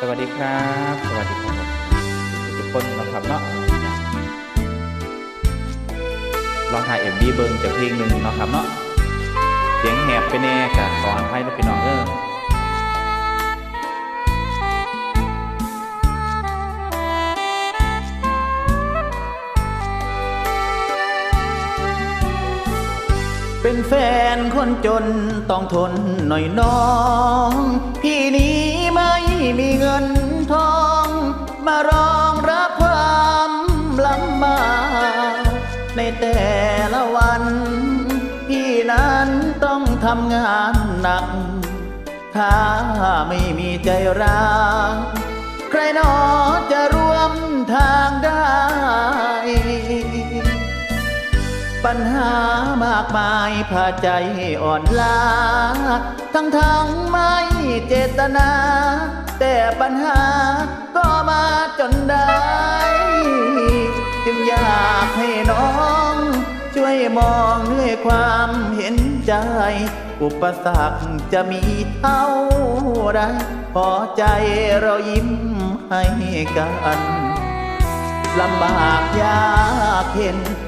สวัสดีครับ สวัสดีครับทุกคนนะครับเนาะลองถ่ายเอ็มดีเบิร์จากเพลงหนึ่งนะครับเนาะเสียงแหบไปแน่กับขออภัยนะพี่น้องเออเป็นแฟนคนจนต้องทนหน่อยน้อง พี่นี้ ม่มีเงินทองมารองรับความลำบากในแต่ละวัน พี่นั้นต้องทำงานหนัก ถ้าไม่มีใจรักใครหนอจะร่วมทางได้ ปัญหามากมายพาใจอ่อนล้าทั้งทั้งไม่เจตนา แต่ปัญหาก็มาจนได้ จึงอยากให้น้อง ช่วยมองด้วยความเห็นใจ อุปสรรคจะมีเท่าไรพอใจเรายิ้มให้กันลำบากยากเห็น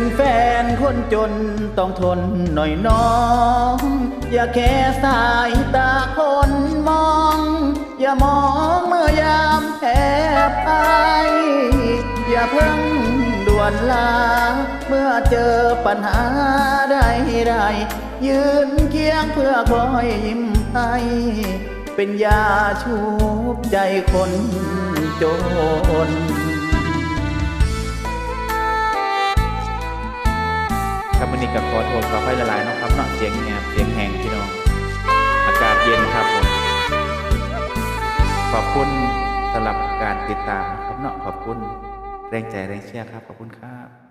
เป็นแฟนคนจนต้องทนหน่อยน้อง อย่าแค่สายตาคนมอง อย่ามองเมื่อยามแพ้พ่ายอย่าเพิ่งด่วนลา เมื่อเจอปัญหาใดใดๆยืนเคียงเพื่อคอยยิ้มให้เป็นยาชูบใจคนจน วันนี้กับขอโทษขอค่อยละลายนะครับเนาะเสียงแหบเสียงแหงพี่น้อง อากาศเย็นครับผมขอบคุณสำหรับการติดตามนะครับเนาะขอบคุณแรงใจแรงเชียร์ครับ ขอบคุณครับ